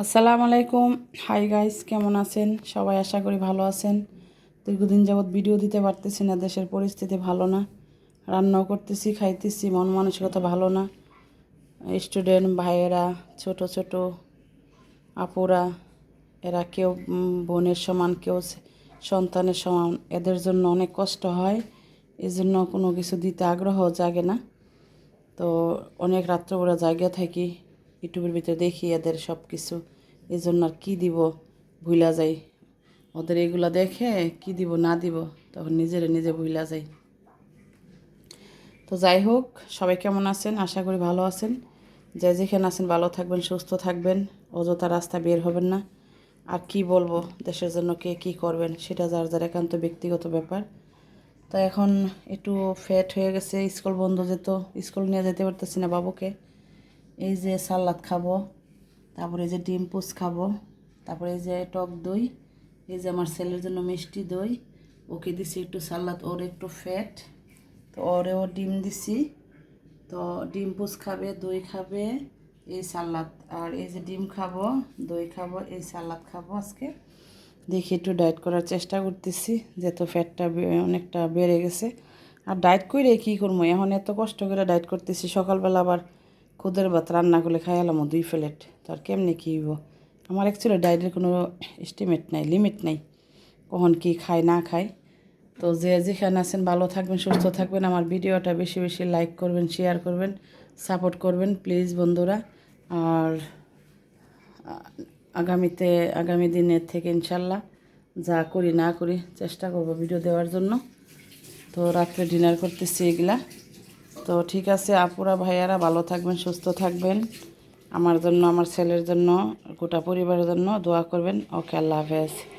আসসালামু আলাইকুম। Hi guys কেমন আছেন? সবাই আশা করি ভালো আছেন। দীর্ঘদিন যাবৎ ভিডিও দিতে পারতেছি না, দেশের পরিস্থিতি ভালো না। রান্নাও করতেছি, খাইতেছি, মন মানসিকতা ভালো না। স্টুডেন্ট ভাইয়েরা, ছোট ছোট আপুরা, এরা কেউ বোনের সমান, কেউ সন্তানের সমান, এদের জন্য অনেক কষ্ট হয়। এই জন্য কোনো কিছু দিতে আগ্রহ জাগে না। তো অনেক রাত্রবেলা জায়গা থাকি। ইউটিউবের ভিতরে দেখি এদের সব কিছু এই জন্য আর কী দিব? ভুলা যাই। ওদের এগুলো দেখে কি দিব, না দিব, তখন নিজেরে নিজে ভুলা যাই। তো যাই হোক, সবাই কেমন আছেন? আশা করি ভালো আছেন। যে যেখানে আছেন ভালো থাকবেন, সুস্থ থাকবেন। অযথা রাস্তা বের হবেন না। আর কি বলব, দেশের জন্য কে কি করবেন, সেটা যার যার একান্ত ব্যক্তিগত ব্যাপার। তো এখন একটু ফ্যাট হয়ে গেছে, স্কুল বন্ধ যেত, স্কুল নিয়ে যেতে পারতেছি না বাবুকে। এই যে সালাদ খাব, তারপরে এই যে ডিম পোস খাব, তারপরে এই যে টক দই, এই যে আমার ছেলের জন্য মিষ্টি দই, ওকে দিছি একটু সালাদ, ওর একটু ফ্যাট তো ওরেও ডিম দিছি, তো ডিম পোস খাবে, দই খাবে, এই সালাদ, আর এই যে ডিম খাব, দই খাব, এই সালাদ খাব আজকে। দেখি একটু ডায়েট করার চেষ্টা করতেছি, যেহেতু ফ্যাটটা অনেকটা বেড়ে গেছে। আর ডায়েট করে কী করব এখন এত কষ্ট করে ডায়েট করতেছি, সকালবেলা আবার খুদের ভাত রান্না করে খাই এলাম দুই প্লেট। তো আর কেমনি কী আমার অ্যাকচুয়ালি ডায়েটের কোনো এস্টিমেট নাই লিমিট নাই। কখন কি খাই না খাই তো যে যেখানে আছেন ভালো থাকবেন, সুস্থ থাকবেন। আমার ভিডিওটা বেশি বেশি লাইক করবেন শেয়ার করবেন সাপোর্ট করবেন প্লিজ বন্ধুরা। আর আগামীতে, আগামী দিনের থেকে ইনশাল্লাহ যা করি না করি চেষ্টা করব ভিডিও দেওয়ার জন্য। তো রাত্রে ডিনার করতেছি এগুলা। তো ঠিক আছে, আপুরা, ভাইয়ারা, ভালো থাকবেন, সুস্থ থাকবেন। আমার জন্য, আমার ছেলের জন্য, গোটা পরিবারের জন্য দোয়া করবেন। ওকে, আল্লাহ হাফেজ।